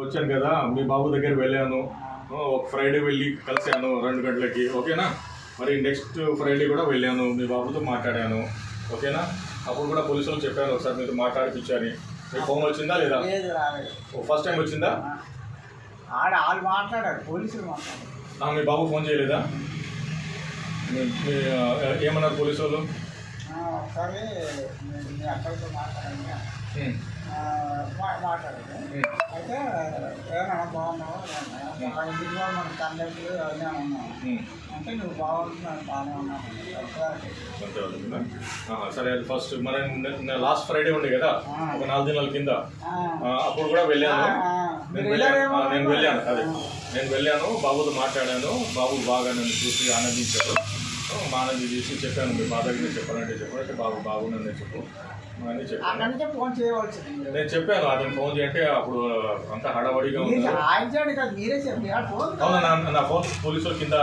వచ్చాను కదా మీ బాబు దగ్గర వెళ్ళాను. ఒక ఫ్రైడే వెళ్ళి కలిశాను రెండు గంటలకి ఓకేనా? మరి నెక్స్ట్ ఫ్రైడే కూడా వెళ్ళాను మీ బాబుతో మాట్లాడాను ఓకేనా? అప్పుడు కూడా పోలీసు వాళ్ళు చెప్పాను ఒకసారి మీతో మాట్లాడిపించాను మీకు ఫోన్ వచ్చిందా లేదా? ఫస్ట్ టైం వచ్చిందా? ఆడ వాళ్ళు మాట్లాడారు పోలీసులు మీ బాబు ఫోన్ చేయలేదా? ఏమన్నారు పోలీసు వాళ్ళు? ఒకసారి మీ- అక్కడితో మాట్లాడండి ఉమ్, ఆ, మా- మాట్లాడారు ఉమ్, అయితే ఏమన్నా బాగున్నావు ఇంటికి మన తండ్రి ఉన్నాను ఉమ్. అంటే నువ్వు బాగుంటున్నాను బాగానే? ఆహా, సరే అది ఫస్ట్ మన లాస్ట్ ఫ్రైడే ఉండే కదా? ఒక నాలుగు దినాల కింద. అప్పుడు కూడా వెళ్ళాను. నేను మీరు వెళ్ళాను. నేను వెళ్ళాను అదే. నేను వెళ్ళాను బాబుతో మాట్లాడాను. బాబు బాగా నన్ను చూసి ఆనందించారు ఆ, మా ఆనంది చేసి చెప్పాను మీ బాధ చెప్పాలంటే చెప్పాలంటే బాబు బాగుందని చెప్పు. అని చెప్పాను అక్కడి నుంచే ఫోన్ చేయవలసింది. నేను చెప్పాను అతను ఫోన్ చేయంటే అప్పుడు అంత హడావడిగా చెప్పి అవును నా ఫోన్ పోలీసులు కింద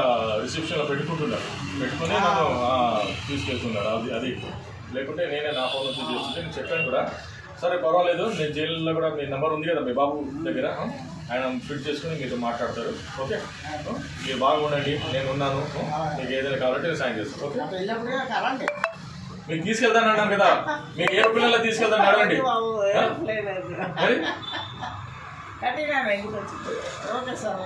రిసెప్షన్లో పెట్టుకుంటున్నారు. పెట్టుకుని నన్ను తీసుకెళ్తున్నారు. అది అది లేకుంటే నేనే నా ఫోన్ నుంచి చేస్తుంటే నేను చెప్పాను కూడా. సరే పర్వాలేదు. నేను జైల్లో కూడా మీ నెంబర్ ఉంది కదా మీ బాబు దగ్గర? ఆయన ఫిట్ చేసుకుని మీతో మాట్లాడతారు. ఓకే? మీరు బాగా ఉండండి నేను ఉన్నాను? మీకు ఏదైనా కావాలంటే నేను సాయం చేస్తాను. ఓకే? మీకు తీసుకెళ్తాను అన్నాను కదా. మీకు ఏ పిల్లల్లో తీసుకెళ్తాను అడగండి. Okay sir.